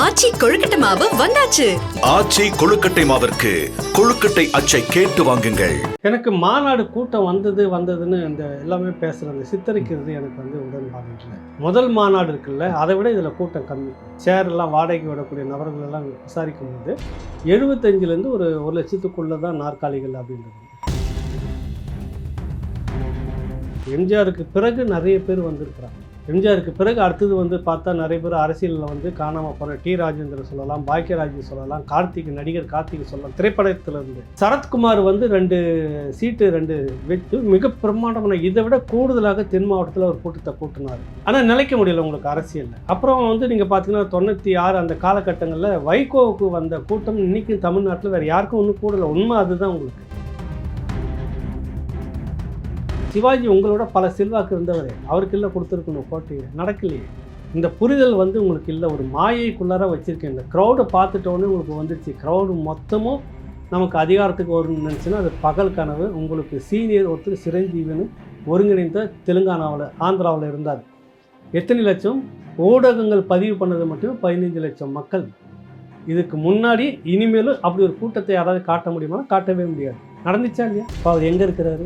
ஆச்சி கொழுக்கட்டை மாவு வந்தாச்சு. ஆச்சி கொழுக்கட்டை மாவிற்கு கொழுக்கட்டை அச்சை கேட்டு வாங்குங்கள். எனக்கு மாநாடு கூட்டம் வந்தது வந்ததுன்னு இந்த எல்லாமே பேசுகிற அந்த சித்தரிக்கிறது எனக்கு வந்து உடன்பாடு இல்லை முதல் மாநாடு இருக்குல்ல அதை விட இதில் கூட்டம் கம்மி. சேர் எல்லாம் வாடகைக்கு விடக்கூடிய நபர்கள் எல்லாம் விசாரிக்கும் போது எழுபத்தஞ்சிலேருந்து ஒரு ஒரு லட்சத்துக்குள்ளே தான் நாற்காலிகள் அப்படின்றது. எம்ஜிஆருக்கு பிறகு நிறைய பேர் வந்திருக்கிறாங்க. எம்ஜிஆருக்கு பிறகு அடுத்தது வந்து பார்த்தா நிறைய பேர் அரசியலில் வந்து காணாமல் போகிற டி ராஜேந்திரன் சொல்லலாம் பாக்கியராஜ் சொல்லலாம் கார்த்திக் நடிகர் கார்த்திக் சொல்லலாம் திரைப்படத்திலிருந்து. சரத்குமார் வந்து ரெண்டு சீட்டு ரெண்டு வச்சு மிக பிரம்மாண்டமான இதை விட கூடுதலாக தென் மாவட்டத்தில் ஒரு கூட்டத்தை கூட்டினார். ஆனால் நிலைக்க முடியல உங்களுக்கு அரசியலில். அப்புறம் வந்து நீங்கள் பார்த்தீங்கன்னா தொண்ணூற்றி ஆறு அந்த காலகட்டங்களில் வைகோவுக்கு வந்த கூட்டம் இன்றைக்கும் தமிழ்நாட்டில் வேறு யாருக்கும் ஒன்றும் கூடலை. உண்மை அதுதான் உங்களுக்கு. சிவாஜி உங்களோட பல செல்வாக்கு இருந்தவர் அவருக்கு இல்லை கொடுத்துருக்கணும் கோட்டையை நடக்கலையே. இந்த புரிதல் வந்து உங்களுக்கு இல்லை ஒரு மாயைக்குள்ளார வச்சுருக்கேன். இந்த க்ரௌடை பார்த்துட்டோன்னே உங்களுக்கு வந்துடுச்சு க்ரௌடு மொத்தமும் நமக்கு அதிகாரத்துக்கு வரும்னு நினச்சின்னா அது பகல் கனவு. உங்களுக்கு சீனியர் ஒருத்தர் சிரஞ்சீவின்னு ஒருங்கிணைந்த தெலுங்கானாவில் ஆந்திராவில் இருந்தார். எத்தனை லட்சம்? ஊடகங்கள் பதிவு பண்ணது மட்டும் பதினைஞ்சு லட்சம் மக்கள். இதுக்கு முன்னாடி இனிமேலும் அப்படி ஒரு கூட்டத்தை யாராவது காட்ட முடியுமா காட்டவே முடியாது. நடந்துச்சா இல்லையா? இப்போ அவர் எங்கே இருக்கிறாரு?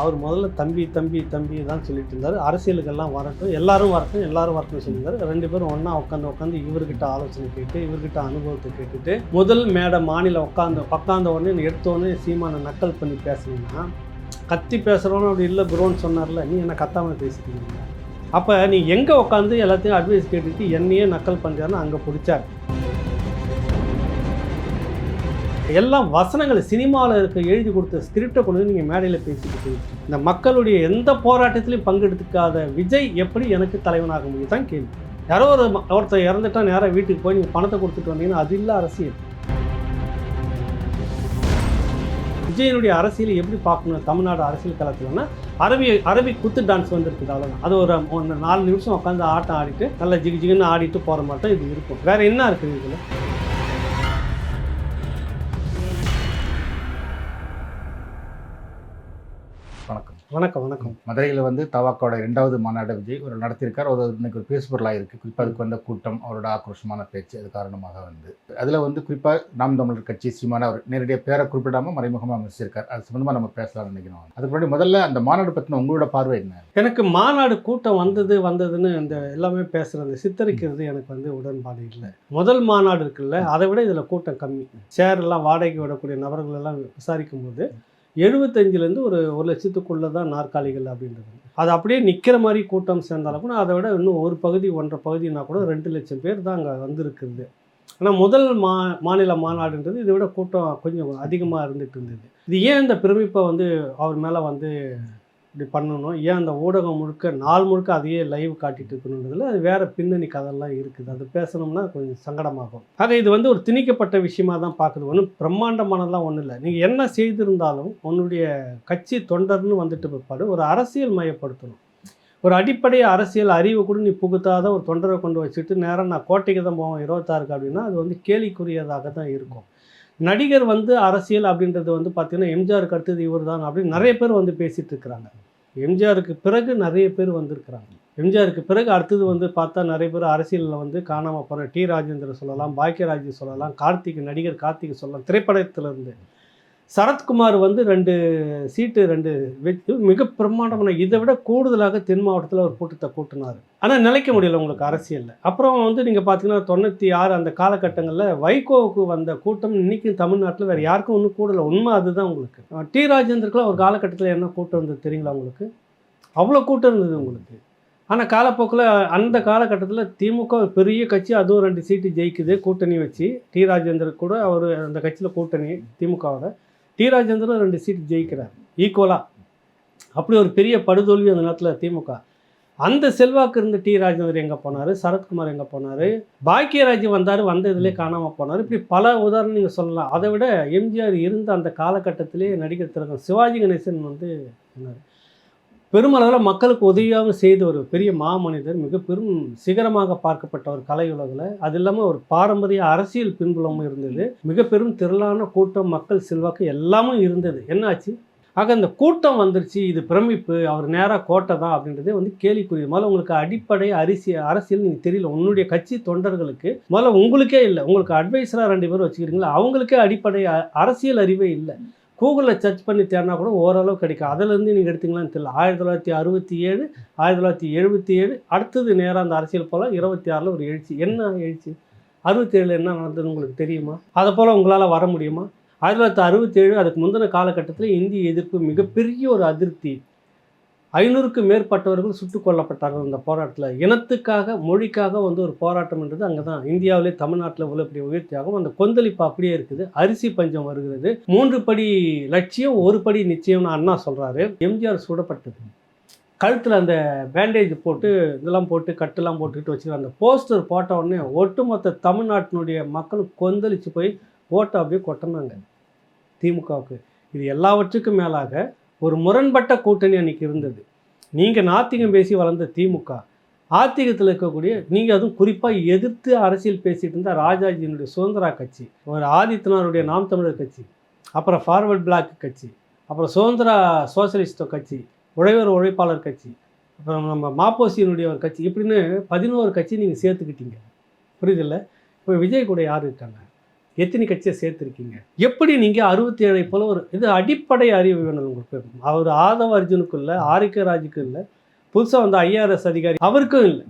அவர் முதல்ல தம்பி தம்பி தம்பி தான் சொல்லிட்டு இருந்தார். அரசியலுக்கெல்லாம் வரட்டும். எல்லாரும் வரட்டும். எல்லாரும் வரட்டும் சொல்லியிருந்தார். ரெண்டு பேரும் ஒன்றா உட்காந்து உட்காந்து இவர்கிட்ட ஆலோசனை கேட்டு இவர்கிட்ட அனுபவத்தை கேட்டுட்டு முதல் மேடை மாநில உட்காந்து உட்காந்த உடனே எடுத்தோடனே சீமான நக்கல் பண்ணி பேசுனீங்கன்னா கத்தி பேசுகிறோன்னு அப்படி இல்லை ப்ரோன்னு சொன்னார்ல நீ என்ன கத்தாமல் பேசிக்கிறீங்க? அப்போ நீ எங்கே உட்காந்து எல்லாத்தையும் அட்வைஸ் கேட்டுட்டு என்னையே நக்கல் பண்ணுறாருன்னு அங்கே பிடிச்சார். எல்லாம் வசனங்கள் சினிமாவில் இருக்க எழுதி கொடுத்த ஸ்கிரிப்டை கொண்டு வந்து நீங்கள் மேடையில் பேசிக்கிட்டு இந்த மக்களுடைய எந்த போராட்டத்திலையும் பங்கெடுத்துக்காத விஜய் எப்படி எனக்கு தலைவனாக முடியும் தான் கேள்வி. யாரோ ஒரு ஒருத்தர் இறந்துட்டா நேராக வீட்டுக்கு போய் நீங்கள் பணத்தை கொடுத்துட்டு வந்தீங்கன்னா அது இல்லை அரசியல். விஜயனுடைய அரசியலை எப்படி பார்க்கணும்? தமிழ்நாடு அரசியல் களத்தில்னா அரபி அரபி குத்து டான்ஸ் வந்துருக்குது அவ்வளோதான் அது ஒரு ஒன்று நாலு நிமிஷம் உட்காந்து ஆட்டம் ஆடிட்டு நல்லா ஜிகு ஜிகுன்னு ஆடிட்டு போகிற மாதிரி தான் இது இருக்கும். வேறு என்ன இருக்குது இதில்? வணக்கம் வணக்கம். மதுரையில் வந்து தவாக்கோட இரண்டாவது மாநாடு விஜய் ஒரு நடத்தியிருக்கார். ஒரு இன்னைக்கு ஒரு பேசுபொருளாக இருக்குது குறிப்பாக அதுக்கு வந்த கூட்டம் அவரோட ஆக்ரோஷமான பேச்சு அது காரணமாக வந்து. அதில் வந்து குறிப்பாக நாம் தமிழர் கட்சி சீமான அவர் நேரடியாக பேரை குறிப்பிடாமல் மறைமுகமாக விமர்சிச்சிருக்கார். அது சம்மந்தமாக நம்ம பேசலாம்னு நினைக்கிறோம். அதுக்கு முன்னாடி முதல்ல அந்த மாநாடு பற்றின உங்களோட பார்வை என்ன? எனக்கு மாநாடு கூட்டம் வந்தது வந்ததுன்னு இந்த எல்லாமே பேசுகிற அந்த சித்தரிக்கிறது எனக்கு வந்து உடன்பாடு இல்லை. முதல் மாநாடு இருக்குல்ல அதை விட இதில் கூட்டம் கம்மி. சேர் எல்லாம் வாடகைக்கு விடக்கூடிய நபர்கள் எல்லாம் விசாரிக்கும் போது எழுபத்தஞ்சிலேருந்து ஒரு ஒரு லட்சத்துக்குள்ளே தான் நாற்காலிகள் அப்படின்றது. அது அப்படியே நிற்கிற மாதிரி கூட்டம் சேர்ந்தாலும் கூட அதை விட இன்னும் ஒரு பகுதி ஒன்றரை பகுதினா கூட ரெண்டு லட்சம் பேர் தான் அங்கே வந்திருக்குது ஆனால் முதல் மா மாநில மாநாடுன்றது இதை விட கூட்டம் கொஞ்சம் அதிகமாக இருந்துகிட்டு இருந்தது. இது ஏன் இந்த பெருமிப்பை வந்து அவர் மேலே வந்து இப்படி பண்ணணும். ஏன் அந்த ஊடகம் முழுக்க நாள் முழுக்க அதையே லைவ் காட்டிட்டு இருக்கணுன்றதுல அது வேறு பின்னணி கதையெல்லாம் இருக்குது. அது பேசணும்னா கொஞ்சம் சங்கடமாகும். ஆக இது வந்து ஒரு திணிக்கப்பட்ட விஷயமா தான் பார்க்குது. ஒன்றும் பிரம்மாண்டமானதெல்லாம் ஒன்றும் இல்லை. நீங்கள் என்ன செய்திருந்தாலும் உன்னுடைய கட்சி தொண்டர்னு வந்துட்டு பிற்பாடு ஒரு அரசியல் மயப்படுத்தணும். ஒரு அடிப்படை அரசியல் அறிவு கூட நீ புகுத்தாத ஒரு தொண்டரை கொண்டு வச்சுட்டு நேரம் நான் கோட்டைக்கு தான் போவேன் இருபத்தாறுக்கு அப்படின்னா அது வந்து கேலிக்குரியதாக தான் இருக்கும். நடிகர் வந்து அரசியல் அப்படின்றது வந்து பார்த்திங்கன்னா எம்ஜிஆருக்கு அடுத்தது இவர் தான் அப்படின்னு நிறைய பேர் வந்து பேசிகிட்டு இருக்கிறாங்க. எம்ஜிஆருக்கு பிறகு நிறைய பேர் வந்திருக்கிறாங்க. எம்ஜிஆருக்கு பிறகு அடுத்தது வந்து பார்த்தா நிறைய பேர் அரசியலில் வந்து காணாமல் போகிற டி. ராஜேந்திர சொல்லலாம் பாக்கியராஜ் சொல்லலாம் கார்த்திக் நடிகர் கார்த்திக் சொல்லலாம் திரைப்படத்திலிருந்து சரத்குமார் வந்து ரெண்டு சீட்டு ரெண்டு வச்சு மிக பிரம்மாண்டமான இதை விட கூடுதலாக தென் மாவட்டத்தில் ஒரு கூட்டத்தை கூட்டினார். ஆனால் நிலைக்க முடியல உங்களுக்கு அரசியலில். அப்புறம் வந்து நீங்கள் பார்த்தீங்கன்னா தொண்ணூற்றி ஆறு அந்த காலகட்டங்களில் வைகோவுக்கு வந்த கூட்டம் இன்னைக்கு தமிழ்நாட்டில் வேறு யாருக்கும் ஒன்றும் கூடலை. உண்மை அதுதான் உங்களுக்கு. டி ராஜேந்திரக்குலாம் ஒரு காலகட்டத்தில் என்ன கூட்டம் இருந்தது தெரியுங்களா உங்களுக்கு? அவ்வளோ கூட்டம் இருந்தது உங்களுக்கு. ஆனால் காலப்போக்கில் அந்த காலகட்டத்தில் திமுக ஒரு பெரிய கட்சி அதுவும் ரெண்டு சீட்டு ஜெயிக்குது கூட்டணி வச்சு. டி ராஜேந்தர் கூட அவர் அந்த கட்சியில் கூட்டணி திமுகவோட. டி ராஜேந்திரன் ரெண்டு சீட்டு ஜெயிக்கிறார். ஈக்குவலாக அப்படி ஒரு பெரிய படுதோல்வி அந்த நேரத்தில் திமுக அந்த செல்வாக்கு இருந்த டி ராஜேந்தர் எங்கே போனார்? சரத்குமார் எங்கே போனார்? பாக்கியராஜ் வந்தார் வந்த இதிலே காணாமல் போனார். இப்படி பல உதாரணம் நீங்கள் சொல்லலாம். அதை விட எம்ஜிஆர் இருந்த அந்த காலகட்டத்திலே நடிகர் திலகம் சிவாஜி கணேசன் வந்து பெருமளவில் மக்களுக்கு உதவியாக செய்த ஒரு பெரிய மாமனிதர் மிக பெரும் சிகரமாக பார்க்கப்பட்ட ஒரு கலை உலகில். அது இல்லாமல் ஒரு பாரம்பரிய அரசியல் பின்புலமும் இருந்தது. மிக பெரும் திரளான கூட்டம் மக்கள் செல்வாக்கு எல்லாமும் இருந்தது. என்னாச்சு? ஆக இந்த கூட்டம் வந்துருச்சு. இது பிரமிப்பு. அவர் நேராக கோட்டை தான் அப்படின்றதே வந்து கேலிக்குரிய முதல்ல உங்களுக்கு அடிப்படை அரிசி அரசியல் நீங்கள் தெரியல. உன்னுடைய கட்சி தொண்டர்களுக்கு முதல்ல உங்களுக்கே இல்லை. உங்களுக்கு அட்வைஸராக ரெண்டு பேர் வச்சுக்கிறீங்களா? அவங்களுக்கே அடிப்படை அரசியல் அறிவே இல்லை. கூகுளில் சர்ச் பண்ணி தேடினா கூட ஓரளவு கிடைக்கும். அதிலேருந்து நீங்கள் எடுத்தீங்களான்னு தெரியல. ஆயிரத்தி தொள்ளாயிரத்தி அறுபத்தி ஏழு ஆயிரத்தி தொள்ளாயிரத்தி எழுபத்தி ஏழு அடுத்தது நேராக அந்த அரசியல் போல் இருபத்தி ஆறில் ஒரு எழுச்சி. என்ன எழுச்சி? அறுபத்தி ஏழு என்ன நடந்ததுன்னு உங்களுக்கு தெரியுமா? அதை போல் உங்களால் வர முடியுமா? ஆயிரத்தி தொள்ளாயிரத்தி அறுபத்தேழு அதுக்கு முந்தின காலகட்டத்தில் இந்திய எதிர்ப்பு மிகப்பெரிய ஒரு அதிருப்தி. ஐநூறுக்கும் மேற்பட்டவர்கள் சுட்டுக் கொல்லப்பட்டார்கள் இந்த போராட்டத்தில். இனத்துக்காக மொழிக்காக வந்து ஒரு போராட்டம்ன்றது அங்கே தான் இந்தியாவிலே தமிழ்நாட்டில் உள்ள பெரிய உயர்த்தியாகும் அந்த கொந்தளிப்பு அப்படியே இருக்குது. அரிசி பஞ்சம் வருகிறது. மூன்று படி லட்சியம் ஒரு படி நிச்சயம்னு அண்ணா சொல்கிறாரு எம்ஜிஆர் சுடப்பட்டது. கழுத்தில் அந்த பேண்டேஜ் போட்டு இதெல்லாம் போட்டு கட்டுலாம் போட்டுக்கிட்டு வச்சுக்கிற அந்த போஸ்டர் போட்ட உடனே ஒட்டுமொத்த தமிழ்நாட்டினுடைய மக்கள் கொந்தளித்து போய் ஓட்டை அப்படியே கொட்டினாங்க. திமுகவுக்கு. இது எல்லாவற்றுக்கும் மேலாக ஒரு முரண்பட்ட கூட்டணி அன்றைக்கி இருந்தது. நீங்கள் நாத்திகம் பேசி வளர்ந்த திமுக ஆத்திகத்தில் இருக்கக்கூடிய நீங்கள் அதுவும் குறிப்பாக எதிர்த்து அரசியல் பேசிகிட்டு இருந்த ராஜாஜியினுடைய சுதந்திரா கட்சி ஒரு ஆதித்யநாருடைய நாம் தமிழர் கட்சி அப்புறம் ஃபார்வர்ட் பிளாக் கட்சி அப்புறம் சுதந்திரா சோசலிஸ்ட் கட்சி உழைவர் உழைப்பாளர் கட்சி அப்புறம் நம்ம மாப்போசியினுடைய ஒரு கட்சி இப்படின்னு பதினோரு கட்சி நீங்கள் சேர்த்துக்கிட்டீங்க. புரியுதில்ல? இப்போ விஜய் கூட யார் இருக்காங்க? எத்தனை கட்சியை சேர்த்துருக்கீங்க? எப்படி நீங்கள் அறுபத்தி ஏழை போல ஒரு இது அடிப்படை அறிவு வேணும் உங்களுக்கு. அவர் ஆதவ அர்ஜுனுக்கு இல்லை ஆரிக்க இல்லை புதுசாக வந்த ஐஆர்எஸ் அதிகாரி அவருக்கும் இல்லை.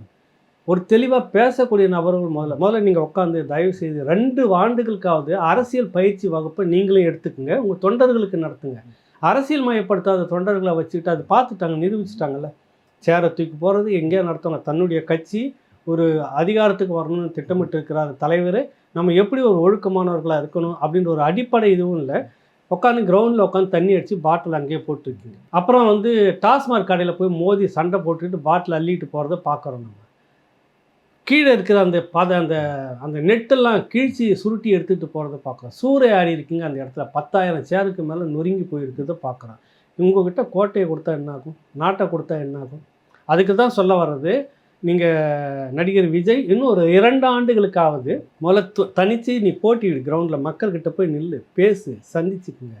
ஒரு தெளிவாக பேசக்கூடிய நபர்கள் முதல்ல முதல்ல நீங்கள் உட்காந்து தயவு செய்து ரெண்டு ஆண்டுகளுக்காவது அரசியல் பயிற்சி வகுப்பை நீங்களும் எடுத்துக்கோங்க உங்கள் தொண்டர்களுக்கு நடத்துங்க. அரசியல் மயப்படுத்தாத தொண்டர்களை வச்சுக்கிட்டு அதை பார்த்துட்டாங்க நிரூபிச்சிட்டாங்கல்ல. சேரை தூக்கி போகிறது எங்கேயா நடத்துவாங்க. தன்னுடைய கட்சி ஒரு அதிகாரத்துக்கு வரணும்னு திட்டமிட்டு இருக்கிறார் தலைவர். நம்ம எப்படி ஒரு ஒழுக்கமானவர்களாக இருக்கணும் அப்படின்ற ஒரு அடிப்படை இதுவும் இல்லை. உட்காந்து கிரவுண்டில் உட்காந்து தண்ணி அடித்து பாட்டில் அங்கேயே போட்டுருக்கீங்க. அப்புறம் வந்து டாஸ்மாக் கடையில் போய் மோதி சண்டை போட்டுக்கிட்டு பாட்டில் அள்ளிட்டு போகிறத பார்க்குறோம் நம்ம. கீழே இருக்கிற அந்த பத அந்த அந்த நெட்டெல்லாம் கீழ்ச்சி சுருட்டி எடுத்துகிட்டு போகிறத பார்க்குறோம் சூறை ஆடி இருக்கீங்க அந்த இடத்துல. பத்தாயிரம் சேருக்கு மேலே நொறுங்கி போயிருக்கிறத பார்க்குறோம் உங்ககிட்ட கோட்டையை கொடுத்தா என்னாகும்? நாட்டை கொடுத்தா என்னாகும்? அதுக்கு தான் சொல்ல வர்றது நீங்கள் நடிகர் விஜய் இன்னும் ஒரு இரண்டு ஆண்டுகளுக்காவது முதல்ல தனித்து நீ போட்டியிடு கிரவுண்டில் மக்கள்கிட்ட போய் நில்லு பேசு சந்திச்சுக்குங்க.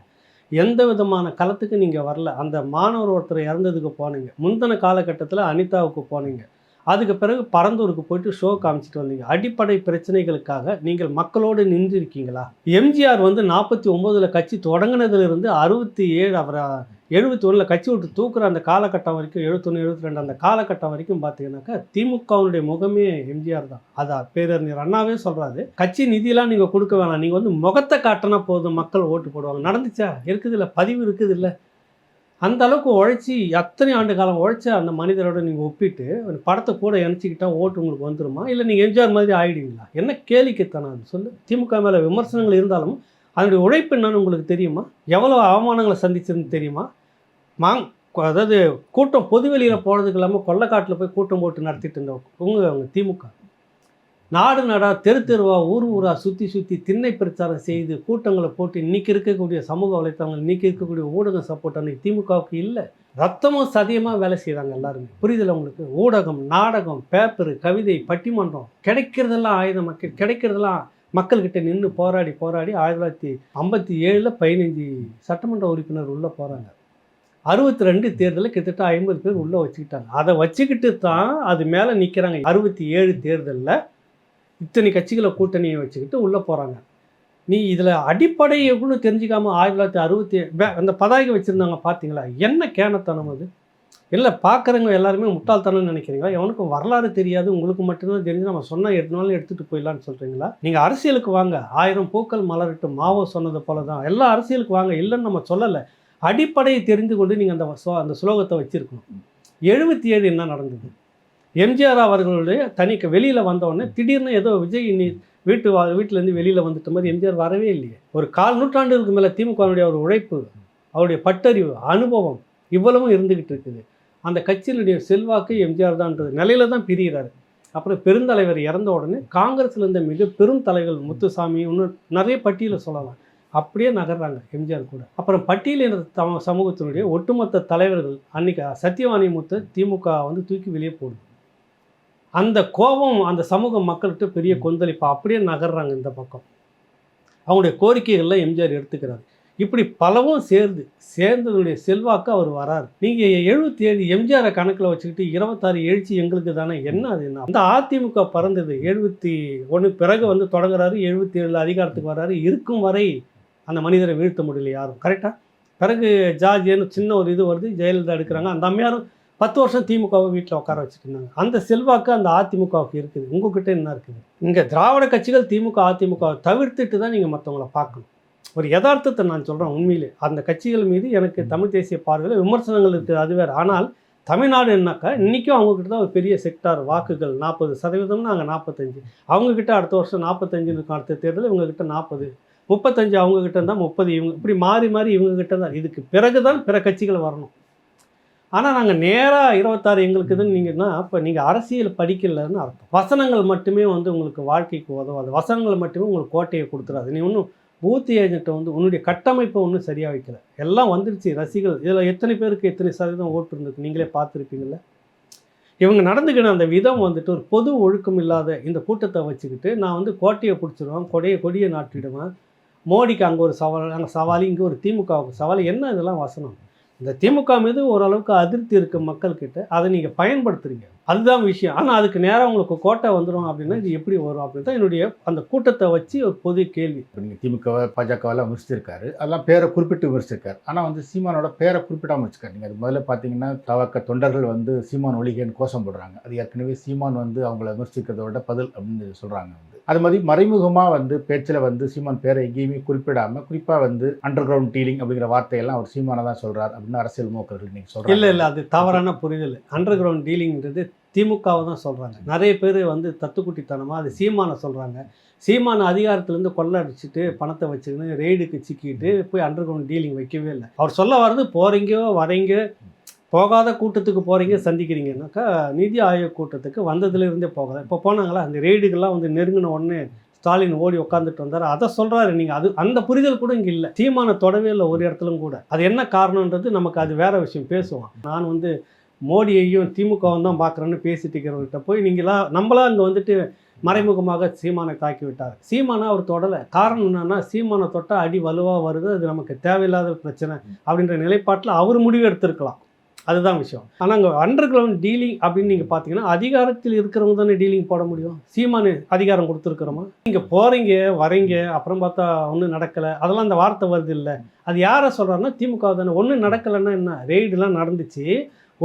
எந்த விதமான களத்துக்கு நீங்கள் வரல. அந்த மாணவர் ஒருத்தர் இறந்ததுக்கு போனீங்க. முந்தின காலகட்டத்தில் அனிதாவுக்கு போனீங்க. அதுக்கு பிறகு பரந்தூருக்கு போயிட்டு ஷோ காமிச்சிட்டு வந்தீங்க. அடிப்படை பிரச்சனைகளுக்காக நீங்கள் மக்களோடு நின்றிருக்கீங்களா? எம்ஜிஆர் வந்து நாற்பத்தி ஒம்போதில் கட்சி தொடங்கினதுலேருந்து அறுபத்தி ஏழு அவரை எழுபத்தி ஒன்றில் கட்சி விட்டு தூக்குற அந்த காலகட்டம் வரைக்கும் எழுபத்தொன்று எழுபத்தி ரெண்டு அந்த காலகட்டம் வரைக்கும் பார்த்தீங்கன்னாக்கா திமுகவுடைய முகமே எம்ஜிஆர் தான். அதான் பேரறிஞர் அண்ணாவே சொல்கிறாரு கட்சி நிதியெல்லாம் நீங்கள் கொடுக்க வேணாம். நீங்கள் வந்து முகத்தை காட்டினா போதும் மக்கள் ஓட்டு போடுவாங்க. நடந்துச்சா? இருக்குது இல்லை பதிவு இருக்குது இல்லை அந்த அளவுக்கு உழைச்சி அத்தனை ஆண்டு காலம் உழைச்ச அந்த மனிதரோட நீங்கள் ஒப்பிட்டு ஒரு படத்தை கூட இணைச்சிக்கிட்டா ஓட்டு உங்களுக்கு வந்துருமா? இல்லை நீங்கள் எம்ஜிஆர் மாதிரி ஆகிடுவீங்களா என்ன கேலிக்கைத்தானே சொல்லு. திமுக மேலே விமர்சனங்கள் இருந்தாலும் அதனுடைய உழைப்பு என்னன்னு உங்களுக்கு தெரியுமா? எவ்வளோ அவமானங்களை சந்திச்சிருந்து தெரியுமா? மாங் அதாவது கூட்டம் பொதுவெளியில் போகிறதுக்கு இல்லாமல் கொள்ளைக்காட்டில் போய் கூட்டம் போட்டு நடத்திட்டு இருந்த உங்க அவங்க திமுக. நாடு நாடா தெரு தெருவா ஊர் ஊரா சுற்றி சுற்றி திண்ணை பிரச்சாரம் செய்து கூட்டங்களை போட்டு இன்னைக்கு இருக்கக்கூடிய சமூக வலைத்தளங்கள் இன்றைக்கி இருக்கக்கூடிய ஊடக சப்போர்ட் அன்னைக்கு திமுகவுக்கு இல்லை. ரத்தமும் சதியமாக வேலை செய்கிறாங்க எல்லாருமே. புரியுதுல உங்களுக்கு? ஊடகம் நாடகம் பேப்பரு கவிதை பட்டிமன்றம் கிடைக்கிறதெல்லாம் ஆயுதம் மக்கள் கிடைக்கிறதெல்லாம் மக்கள்கிட்ட நின்று போராடி போராடி ஆயிரத்தி தொள்ளாயிரத்தி ஐம்பத்தி ஏழில் பதினைஞ்சு சட்டமன்ற உறுப்பினர் உள்ளே போகிறாங்க அறுபத்தி ரெண்டு தேர்தலில் கிட்டத்தட்ட ஐம்பது பேர் உள்ளே வச்சுக்கிட்டாங்க. அதை வச்சுக்கிட்டு தான் அது மேலே நிற்கிறாங்க அறுபத்தி ஏழு தேர்தலில் இத்தனை கட்சிகளை கூட்டணியை வச்சுக்கிட்டு உள்ளே போகிறாங்க நீ இதில் அடிப்படை எவ்வளோ தெரிஞ்சுக்காம ஆயிரத்தி தொள்ளாயிரத்தி அறுபத்தி அந்த பதாகை வச்சுருந்தாங்க பார்த்தீங்களா என்ன கேனத்தனம் அது? இல்லை பார்க்குறவங்க எல்லாருமே முட்டாள்தனம்னு நினைக்கிறீங்களா? எவனுக்கும் வரலாறு தெரியாது. உங்களுக்கு மட்டும்தான் தெரிஞ்சு நம்ம சொன்னால் எட்டு எடுத்துகிட்டு போயிடலான்னு சொல்கிறீங்களா நீங்கள் அரசியலுக்கு வாங்க. ஆயிரம் பூக்கள் மலரட்டும். மாவோ சொன்னது போல தான் எல்லா அரசியலுக்கு வாங்க. இல்லைன்னு நம்ம சொல்லலை. அடிப்படையை தெரிந்து கொண்டு நீங்கள் அந்த சோ அந்த ஸ்லோகத்தை வச்சுருக்கணும். எழுபத்தி ஏழு என்ன நடந்தது? எம்ஜிஆர் அவர்களுடைய தனிக்கு வெளியில் வந்தவுடனே திடீர்னு ஏதோ விஜய் நீ வீட்டு வா வீட்டிலேருந்து வெளியில் வந்துட்ட மாதிரி எம்ஜிஆர் வரவே இல்லையே. ஒரு கால் நூற்றாண்டுக்கு மேலே திமுகவுடைய ஒரு உழைப்பு அவருடைய பட்டறிவு அனுபவம் இவ்வளவும் இருந்துக்கிட்டு இருக்குது. அந்த கட்சியினுடைய செல்வாக்கு எம்ஜிஆர் தான்ன்றது நிலையில தான் பிரிகிறாரு அப்புறம் பெருந்தலைவர் இறந்த உடனே காங்கிரஸில் இருந்த மிக பெரும் தலைவர் முத்துசாமி இன்னும் நிறைய பட்டியலை சொல்லலாம். அப்படியே நகர்றாங்க எம்ஜிஆர் கூட. அப்புறம் பட்டியலின தம சமூகத்தினுடைய ஒட்டுமொத்த தலைவர்கள் அன்னைக்கு சத்தியவாணி மூத்த திமுக வந்து தூக்கி வெளியே போடுது. அந்த கோபம் அந்த சமூக மக்கள்கிட்ட பெரிய கொந்தளிப்பு அப்படியே நகர்றாங்க இந்த பக்கம். அவங்களுடைய கோரிக்கைகள்லாம் எம்ஜிஆர் எடுத்துக்கிறாரு. இப்படி பலவும் சேர்ந்து சேர்ந்ததுடைய செல்வாக்கு அவர் வராரு. நீங்கள் எழுபத்தி ஏழு எம்ஜிஆரை கணக்கில் வச்சுக்கிட்டு இருபத்தாறு எழுச்சி எங்களுக்கு தானே என்ன அது என்ன? அந்த அதிமுக பறந்தது எழுபத்தி ஒன்று பிறகு வந்து தொடங்குறாரு எழுபத்தி ஏழு அதிகாரத்துக்கு வராரு இருக்கும் வரை அந்த மனிதரை வீழ்த்த முடியல யாரும். கரெக்டாக பிறகு ஜார்ஜியன்னு சின்ன ஒரு இது வருது ஜெயலலிதா எடுக்கிறாங்க. அந்த அம்மையாரும் பத்து வருஷம் திமுகவை வீட்டில் உட்கார வச்சுட்டு இருந்தாங்க. அந்த செல்வாக்கு அந்த அதிமுகவுக்கு இருக்குது. உங்ககிட்ட என்ன இருக்குது? இங்கே திராவிட கட்சிகள் திமுக அதிமுக தவிர்த்துட்டு தான் நீங்கள் மற்றவங்கள பார்க்கணும். ஒரு யதார்த்தத்தை நான் சொல்கிறேன் உண்மையிலே. அந்த கட்சிகள் மீது எனக்கு தமிழ் தேசிய பார்வையில் விமர்சனங்கள் இருக்குது அது வேறு. ஆனால் தமிழ்நாடு என்னக்கா? இன்றைக்கும் அவங்கக்கிட்ட தான் ஒரு பெரிய செக்டார் வாக்குகள் நாற்பது சதவீதம்னா அங்கே நாற்பத்தஞ்சு அவங்கக்கிட்ட அடுத்த வருஷம் நாற்பத்தஞ்சு இருக்கும். அடுத்த தேர்தல் இவங்கக்கிட்ட நாற்பது முப்பத்தஞ்சு அவங்கக்கிட்ட இருந்தால் முப்பது இவங்க இப்படி மாறி மாறி இவங்கக்கிட்ட தான் இதுக்கு பிறகு தான் பிற கட்சிகள் வரணும். ஆனால் நாங்கள் நேராக இருபத்தாறு எங்களுக்கு இதுன்னு நீங்கன்னா அப்போ நீங்கள் அரசியல் படிக்கலன்னு அர்த்தம். வசனங்கள் மட்டுமே வந்து உங்களுக்கு வாழ்க்கைக்கு உதவாது. வசனங்கள் மட்டுமே உங்களுக்கு கோட்டையை கொடுத்துறாது. நீ ஒன்றும் பூத் ஏஜென்ட்டை வந்து உன்னுடைய கட்டமைப்பை ஒன்றும் சரியாக வைக்கல. எல்லாம் வந்துருச்சு ரசிகள் இதில் எத்தனை பேருக்கு எத்தனை சதவீதம் ஓட்டு இருந்திருக்கு நீங்களே பார்த்துருப்பீங்கள இவங்க நடந்துக்கின அந்த விதம் வந்துட்டு ஒரு பொது ஒழுக்கம் இல்லாத இந்த கூட்டத்தை வச்சுக்கிட்டு நான் வந்து கோட்டையை பிடிச்சிருவேன் கொடையை கொடியை நாட்டிடுவேன் மோடிக்கு அங்கே ஒரு சவால் அங்கே சவால் இங்கே ஒரு திமுகவுக்கு சவால். என்ன இதெல்லாம் வசனம்? இந்த திமுக மீது ஓரளவுக்கு அதிருப்தி இருக்க மக்கள்கிட்ட அதை நீங்கள் பயன்படுத்துறீங்க. அதுதான் விஷயம். ஆனால் அதுக்கு நேரம் உங்களுக்கு கோட்டை வந்துடும் அப்படின்னா இது எப்படி வரும் அப்படின்னு தான் என்னுடைய அந்த கூட்டத்தை வச்சு ஒரு பொது கேள்வி. இப்போ நீங்கள் திமுகவை பாஜகவெல்லாம் விமர்சிச்சிருக்காரு. அதெல்லாம் பேரை குறிப்பிட்டு விமர்சிச்சிருக்காரு. ஆனால் வந்து சீமானோட பேரை குறிப்பிடாமல் வச்சுக்காரு நீங்கள் அது முதல்ல பார்த்தீங்கன்னா தவக்க தொண்டர்கள் வந்து சீமான் ஒழிகன்னு கோஷம் போடுறாங்க. அது ஏற்கனவே சீமான் வந்து அவங்கள விமர்சிக்கிறத விட பதில் அப்படின்னு சொல்கிறாங்க வந்து. அது மாதிரி மறைமுகமாக வந்து பேச்சில் வந்து சீமான் பேரை எங்கேயுமே குறிப்பிடாமல் குறிப்பாக வந்து அண்டர் கிரவுண்ட் டீலிங் அப்படிங்கிற வார்த்தையெல்லாம் அவர் சீமானை தான் சொல்கிறார் அப்படின்னு அரசியல் மோக்கர்கள் நீங்கள் சொல்கிறாங்க இல்லை இல்லை அது தவறான புரிதல். அண்டர் கிரவுண்ட் டீலிங்கிறது திமுகவை தான் சொல்கிறாங்க நிறைய பேர் வந்து தத்துக்குட்டித்தனமாக அது சீமானை சொல்கிறாங்க சீமான கொள்ள வச்சுட்டு பணத்தை வச்சுக்கின்னு ரெய்டுக்கு சிக்கிட்டு போய் அண்டர் கிரவுண்ட் டீலிங் வைக்கவே இல்லை. அவர் சொல்ல வர்றது போகிறீங்க வரீங்க போகாத கூட்டத்துக்கு போகிறீங்க சந்திக்கிறீங்கன்னாக்கா நிதி ஆயோக் கூட்டத்துக்கு வந்ததுலேருந்தே போகாத. இப்போ போனாங்களா? அந்த ரெய்டுகள்லாம் வந்து நெருங்கின உடனே ஸ்டாலின் ஓடி உட்காந்துட்டு வந்தார். அதை சொல்கிறாரு நீங்கள் அது அந்த புரிதல் கூட இங்கே இல்லை. தீமான தொடவே இல்லை ஒரு இடத்துலும் கூட. அது என்ன காரணன்றது நமக்கு அது வேற விஷயம். பேசுவோம். நான் வந்து மோடியையும் திமுகவும் தான் பார்க்குறேன்னு பேசிட்டு இருக்கிறவர்கிட்ட போய் நீங்களாம் நம்மளா அங்கே வந்துட்டு மறைமுகமாக சீமானை தாக்கி விட்டார் சீமானை அவர் தொடலை. காரணம் என்னென்னா சீமானை தொட்டால் அடி வலுவாக வருது அது நமக்கு தேவையில்லாத பிரச்சனை அப்படின்ற நிலைப்பாட்டில் அவர் முடிவு எடுத்திருக்கலாம். அதுதான் விஷயம். ஆனால் அங்கே அண்டர் கிரவுண்ட் டீலிங் அப்படின்னு நீங்கள் பார்த்தீங்கன்னா அதிகாரத்தில் இருக்கிறவங்க தானே டீலிங் போட முடியும். சீமானு அதிகாரம் கொடுத்துருக்குறோமா? நீங்கள் போகிறீங்க வரீங்க அப்புறம் பார்த்தா ஒன்றும் நடக்கலை. அதெல்லாம் அந்த வார்த்தை வருது இல்லை. அது யாரை சொல்கிறாருன்னா திமுக தானே. ஒன்றும் நடக்கலைன்னா என்ன? ரெய்டுலாம் நடந்துச்சு.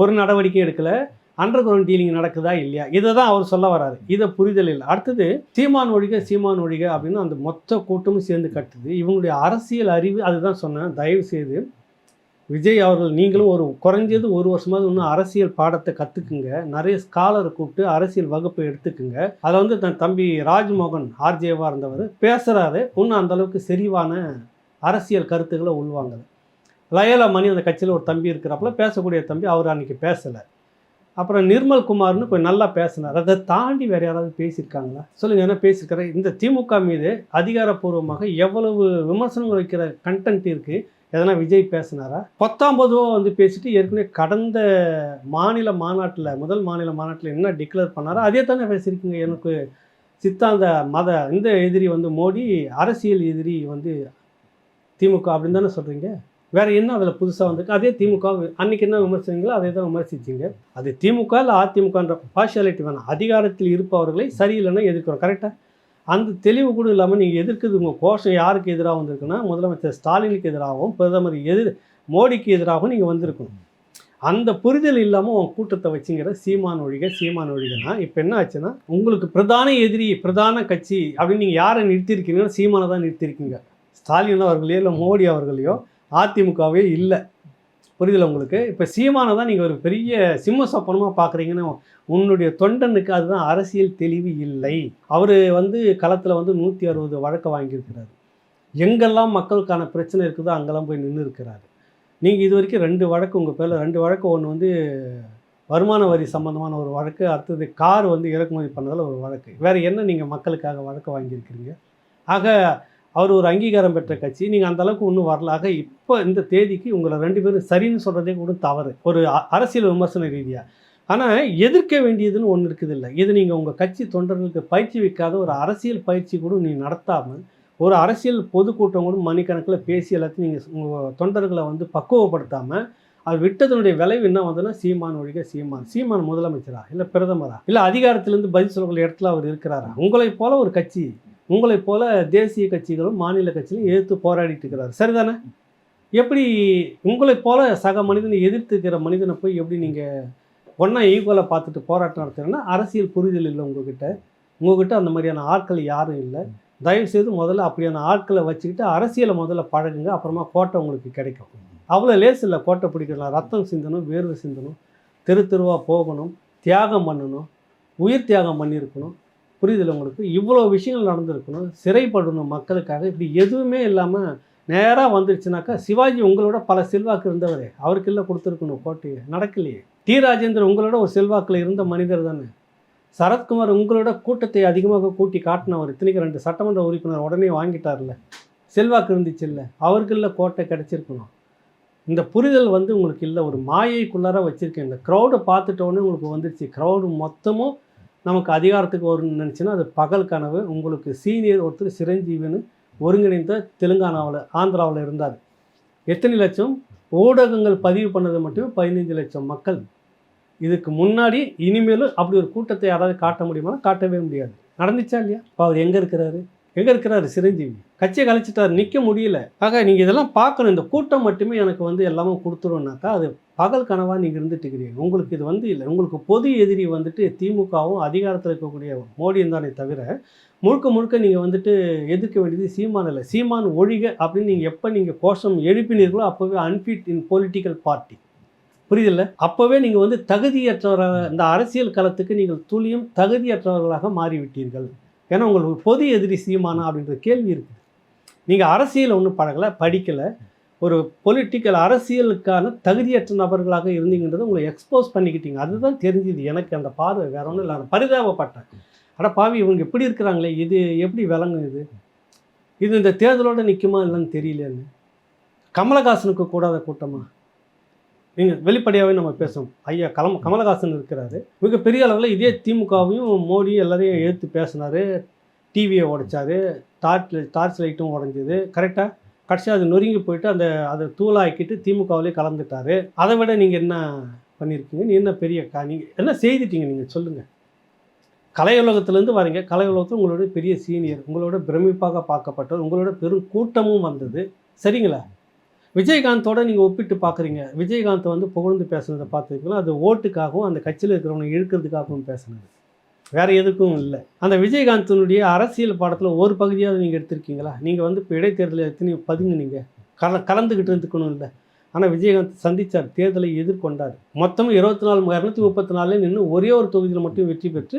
ஒரு நடவடிக்கை எடுக்கலை. அண்டர் கிரவுண்ட் டீலிங் நடக்குதா இல்லையா? இதை தான் அவர் சொல்ல வராரு. இதை புரிதல் இல்லை. அடுத்தது சீமான் ஒழிக சீமான் ஒழிக அப்படின்னு அந்த மொத்த கூட்டமும் சேர்ந்து கட்டுது. இவங்களுடைய அரசியல் அறிவு அதுதான் சொன்னேன். தயவு செய்து விஜய் அவர்கள் நீங்களும் ஒரு குறைஞ்சது ஒரு வருஷமாவது இன்னும் அரசியல் பாடத்தை கற்றுக்குங்க நிறைய ஸ்காலரை கூப்பிட்டு அரசியல் வகுப்பை எடுத்துக்குங்க. அதில் வந்து தன் தம்பி ராஜ்மோகன் ஆர்ஜேவாக இருந்தவர் பேசுகிறாரு இன்னும் அந்தளவுக்கு செறிவான அரசியல் கருத்துக்களை உள்வாங்க லயலமணி அந்த கட்சியில் ஒரு தம்பி இருக்கிறப்பல பேசக்கூடிய தம்பி அவர் அன்றைக்கி பேசலை. அப்புறம் நிர்மல் குமார்னு கொஞ்சம் நல்லா பேசினார். அதை தாண்டி வேறு யாராவது பேசியிருக்காங்களா? சொல்லுங்கள் என்ன பேசியிருக்காரு? இந்த திமுக மீது அதிகாரப்பூர்வமாக எவ்வளவு விமர்சனங்கள் வைக்கிற கண்டென்ட் இருக்குது எதனா விஜய் பேசினாரா? பத்தாம் வந்து பேசிட்டு ஏற்கனவே கடந்த மாநில மாநாட்டில் முதல் மாநில மாநாட்டில் என்ன டிக்ளேர் பண்ணாரோ அதே தானே பேசியிருக்கீங்க. எனக்கு சித்தாந்த மத இந்த எதிரி வந்து மோடி அரசியல் எதிரி வந்து திமுக அப்படின்னு தானே சொல்கிறீங்க வேறு என்ன அதில் புதுசாக வந்திருக்கு? அதே திமுக அன்றைக்கி என்ன விமர்சிங்களோ அதே தான் விமர்சிச்சிங்க. அது திமுக இல்லை அதிமுகன்ற பார்ஷியாலிட்டி வேணாம் அதிகாரத்தில் இருப்பவர்களை சரியில்லைன்னா எதிர்க்கிறோம். கரெக்டாக அந்த தெளிவு கூட இல்லாமல் நீங்கள் எதிர்க்குது உங்கள் கோஷம் யாருக்கு எதிராக வந்திருக்குன்னா முதலமைச்சர் ஸ்டாலினுக்கு எதிராகவும் பிரதமர் எதிர் மோடிக்கு எதிராகவும் நீங்கள் வந்திருக்கணும். அந்த புரிதல் இல்லாமல் உன் கூட்டத்தை வச்சுங்கிற சீமான் ஒழிக சீமான் ஒழிகனா இப்போ என்ன ஆச்சுன்னா உங்களுக்கு பிரதான எதிரி பிரதான கட்சி அப்படின்னு நீங்கள் யாரை நிறுத்தியிருக்கீங்கன்னா சீமானை தான் நிறுத்தியிருக்கீங்க. ஸ்டாலின் அவர்களையோ இல்லை மோடி அவர்களையோ அதிமுகவே இல்லை. புரியுதுல உங்களுக்கு? இப்போ சீமானை தான் நீங்கள் ஒரு பெரிய சிம்ம சொப்பனமாக பார்க்குறீங்கன்னு உன்னுடைய தொண்டனுக்கு அதுதான் அரசியல் தெளிவு இல்லை. அவர் வந்து களத்தில் வந்து நூற்றி அறுபது வழக்கை வாங்கியிருக்கிறாரு. எங்கெல்லாம் மக்களுக்கான பிரச்சனை இருக்குதோ அங்கெல்லாம் போய் நின்று இருக்கிறாரு. நீங்கள் இது வரைக்கும் ரெண்டு வழக்கு உங்கள் பேரில் ரெண்டு வழக்கு. ஒன்று வந்து வருமான வரி சம்மந்தமான ஒரு வழக்கு அடுத்தது கார் வந்து இறக்குமதி பண்ணதில் ஒரு வழக்கு. வேறு என்ன நீங்கள் மக்களுக்காக வழக்கு வாங்கியிருக்கிறீங்க? ஆக அவர் ஒரு அங்கீகாரம் பெற்ற கட்சி. நீங்கள் அந்த அளவுக்கு ஒன்றும் வரலாக இப்போ இந்த தேதிக்கு உங்களை ரெண்டு பேரும் சரின்னு சொல்கிறதே கூட தவறு. ஒரு அ- அரசியல் விமர்சன ரீதியாக ஆனால் எதிர்க்க வேண்டியதுன்னு ஒன்று இருக்குது இல்லை இது நீங்கள் உங்கள் கட்சி தொண்டர்களுக்கு பயிற்சி வைக்காத ஒரு அரசியல் பயிற்சி கூட நீ நடத்தாமல் ஒரு அரசியல் பொதுக்கூட்டம் கூட மணிக்கணக்கில் பேசி எல்லாத்தையும் நீங்கள் உங்கள் தொண்டர்களை வந்து பக்குவப்படுத்தாமல் அது விட்டதனுடைய விளைவு என்ன வந்ததுன்னா சீமான் ஒழிக சீமான். சீமான் முதலமைச்சரா? இல்லை பிரதமரா? இல்லை அதிகாரத்திலேருந்து பதில் சொல்லக்கூடிய இடத்துல அவர் இருக்கிறாரா? உங்களைப் போல ஒரு கட்சி உங்களைப் போல தேசிய கட்சிகளும் மாநில கட்சிகளும் எதிர்த்து போராடிட்டு இருக்கிறார். சரிதானே? எப்படி உங்களைப் போல சக மனிதனை எதிர்த்துக்கிற மனிதனை போய் எப்படி நீங்கள் ஒன்றா ஈக்குவலாக பார்த்துட்டு போராட்டம் நடத்துறீங்கன்னா அரசியல் புரிதல் இல்லை உங்ககிட்ட. உங்ககிட்ட அந்த மாதிரியான ஆட்கள் யாரும் இல்லை. தயவுசெய்து முதல்ல அப்படியான ஆட்களை வச்சுக்கிட்டு அரசியலை முதல்ல பழகுங்க. அப்புறமா கோட்டை உங்களுக்கு கிடைக்கும். அவ்வளோ லேஸ் இல்லை. கோட்டை பிடிக்கலாம். ரத்தம் சிந்தணும் வேர்வை சிந்தணும் தெரு தெருவாக போகணும் தியாகம் பண்ணணும் உயிர் தியாகம் பண்ணியிருக்கணும். புரியுதில்ல உங்களுக்கு? இவ்வளோ விஷயங்கள் நடந்திருக்கணும். சிறைப்படணும் மக்களுக்காக. இப்படி எதுவுமே இல்லாமல் நேராக வந்துருச்சுனாக்கா சிவாஜி உங்களோட பல செல்வாக்கு இருந்தவர். அவருக்கு இல்லை கொடுத்துருக்கணும் கோட்டையை. நடக்கலையே. டி ராஜேந்தர் உங்களோட ஒரு செல்வாக்கில் இருந்த மனிதர் தானே. சரத்குமார் உங்களோட கூட்டத்தை அதிகமாக கூட்டி காட்டினவர். இத்தனைக்கு ரெண்டு சட்டமன்ற உறுப்பினர் உடனே வாங்கிட்டார்ல. செல்வாக்கு இருந்துச்சு இல்லை. அவருக்கு இல்லை கோட்டை கிடச்சிருக்கணும். இந்த புரிதல் வந்து உங்களுக்கு இல்லை. ஒரு மாயைக்குள்ளார வச்சுருக்கேன். இந்த க்ரௌடை பார்த்துட்டோன்னே உங்களுக்கு வந்துருச்சு. க்ரௌடு மொத்தமும் நமக்கு அதிகாரத்துக்கு வரும்னு நினச்சின்னா அது பகல் கனவு. உங்களுக்கு சீனியர் ஒருத்தர் சிரஞ்சீவின்னு ஒருங்கிணைந்த தெலுங்கானாவில் ஆந்திராவில் இருந்தார். எத்தனை லட்சம்? ஊடகங்கள் பதிவு பண்ணது மட்டுமே பதினைஞ்சு லட்சம் மக்கள். இதுக்கு முன்னாடி இனிமேலும் அப்படி ஒரு கூட்டத்தை யாராவது காட்ட முடியுமா? காட்டவே முடியாது. நடந்துச்சா இல்லையா? இப்போ அவர் எங்கே இருக்கிறாரு? எங்கே இருக்கிறாரு சிரஞ்சீவி? கட்சியை கழிச்சிட்டார் நிற்க முடியல. ஆக நீங்கள் இதெல்லாம் பார்க்கணும். இந்த கூட்டம் மட்டுமே எனக்கு வந்து எல்லாமே கொடுத்துருவோம்னாக்கா அது பகல் கனவாக நீங்கள் இருந்துட்டு இருக்கிறீங்க. உங்களுக்கு இது வந்து இல்லை. உங்களுக்கு பொது எதிரி வந்துட்டு திமுகவும் அதிகாரத்தில் இருக்கக்கூடிய மோடியும் தானே தவிர முழுக்க முழுக்க நீங்கள் வந்துட்டு எதிர்க்க வேண்டியது சீமான் இல்லை. சீமான் ஒழிக அப்படின்னு நீங்கள் எப்போ நீங்கள் கோஷம் எழுப்பினீர்களோ அப்போவே அன்ஃபிட் இன் பொலிட்டிக்கல் பார்ட்டி புரியுதில்ல? அப்போவே நீங்கள் வந்து தகுதியற்றவராக இந்த அரசியல் களத்துக்கு நீங்கள் துளியும் தகுதியற்றவர்களாக மாறிவிட்டீர்கள். ஏன்னா உங்களுக்கு பொது எதிரி சீமானா அப்படின்ற கேள்வி இருக்குது. நீங்கள் அரசியல் ஒன்றும் பழகலை படிக்கலை. ஒரு பொலிட்டிக்கல் அரசியலுக்கான தகுதியற்ற நபர்களாக இருந்தீங்கன்றதை உங்களை எக்ஸ்போஸ் பண்ணிக்கிட்டீங்க. அதுதான் தெரிஞ்சுது. எனக்கு அந்த பார்வை வேற ஒன்றும் இல்லை. நான் பரிதாபப்பட்டேன். அட பாவி இவங்க இப்படி இருக்கிறாங்களே. இது எப்படி விளங்கும் இது? இது இந்த தேர்தலோட நிற்குமா இல்லைன்னு தெரியலன்னு. கமலஹாசனுக்கு கூடாத கூட்டமா? நீங்கள் வெளிப்படையாகவே நம்ம பேசணும் ஐயா கலம் கமலஹாசன் இருக்கிறாரு. மிகப்பெரிய அளவில் இதே திமுகவையும் மோடி எல்லாரையும் எடுத்து பேசினார். டிவியை உடைச்சாரு. டார்ச் டார்ச் லைட்டும் உடஞ்சிது. கரெக்டாக கடைசியாக அது நொறுங்கி போயிட்டு அந்த அதை தூளாக்கிட்டு திமுகவிலே கலந்துட்டாரு. அதை விட நீங்கள் என்ன பண்ணியிருக்கீங்க நீ என்ன பெரிய கா நீங்கள் என்ன செய்துட்டீங்க நீங்கள் சொல்லுங்கள் கலையுலகத்துலேருந்து வரீங்க. கலையுலகத்தில் உங்களோட பெரிய சீனியர் உங்களோட பிரமிப்பாக பார்க்கப்பட்டவர் உங்களோட பெரும் கூட்டமும் வந்தது. சரிங்களா? விஜயகாந்தோட நீங்கள் ஒப்பிட்டு பார்க்குறீங்க. விஜயகாந்த் வந்து புகழ்ந்து பேசுனதை பார்த்துருக்கீங்களா? அது ஓட்டுக்காகவும் அந்த கட்சியில் இருக்கிறவங்க இழுக்கிறதுக்காகவும் பேசுனது. வேறு எதுக்கும் இல்லை. அந்த விஜயகாந்தினுடைய அரசியல் பாடத்தில் ஒரு பகுதியாவது நீங்கள் எடுத்திருக்கீங்களா? நீங்கள் வந்து இப்போ இடைத்தேர்தலில் எத்தனை பதுங்க நீங்கள் கல கலந்துக்கிட்டு இருந்துக்கணும் இல்லை. ஆனால் விஜயகாந்த் சந்தித்தார் தேர்தலை எதிர்கொண்டார். மொத்தம் இருபத்தி நாலு இரநூத்தி முப்பத்தி நாலு நின்று ஒரே ஒரு தொகுதியில் மட்டும் வெற்றி பெற்று